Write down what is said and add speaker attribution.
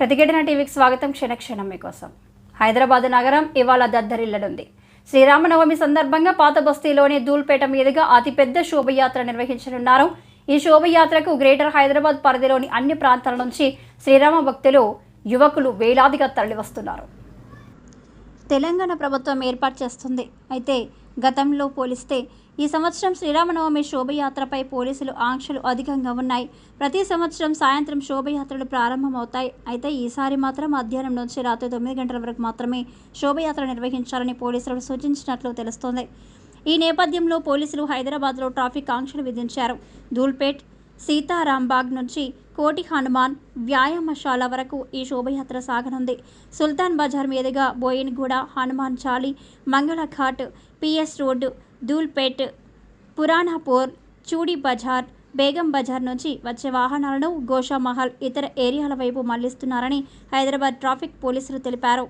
Speaker 1: ప్రతిఘటన టీవీకి స్వాగతం క్షణక్షణం మీకోసం. హైదరాబాద్ నగరం ఇవాళ దద్దరిల్లనుంది. శ్రీరామనవమి సందర్భంగా పాత బస్తీలోని ధూల్పేట మీదుగా అతిపెద్ద శోభయాత్ర నిర్వహించనున్నారు. ఈ శోభయాత్రకు గ్రేటర్ హైదరాబాద్ పరిధిలోని అన్ని ప్రాంతాల నుంచి శ్రీరామ భక్తులు యువకులు వేలాదిగా తరలివస్తున్నారు. తెలంగాణ ప్రభుత్వం ఏర్పాటు చేస్తుంది. అయితే గతంలో పోలిస్తే ఈ సంవత్సరం శ్రీరామనవమి శోభయాత్రపై పోలీసులు ఆంక్షలు అధికంగా ఉన్నాయి. ప్రతి సంవత్సరం సాయంత్రం శోభయాత్రలు ప్రారంభమవుతాయి. అయితే ఈసారి మాత్రం మధ్యాహ్నం నుంచి రాత్రి తొమ్మిది గంటల వరకు మాత్రమే శోభయాత్ర నిర్వహించాలని పోలీసులు సూచించినట్లు తెలుస్తోంది. ఈ నేపథ్యంలో పోలీసులు హైదరాబాద్లో ట్రాఫిక్ ఆంక్షలు విధించారు. ధూల్పేట్ సీతారాంబాగ్ నుంచి కోటి హనుమాన్ వ్యాయామశాల వరకు ఈ శోభయాత్ర సాగనుంది. సుల్తాన్ బజార్ మీదుగా బోయిన్గూడ హనుమాన్ చాలి మంగళఘాట్ పిఎస్ రోడ్డు దూల్పేట్ పురాణాపూర్ చూడి బజార్ బేగం బజార్ నుంచి వచ్చే వాహనాలను గోషామహల్ ఇతర ఏరియాల వైపు మళ్ళిస్తున్నారని హైదరాబాద్ ట్రాఫిక్ పోలీసులు తెలిపారు.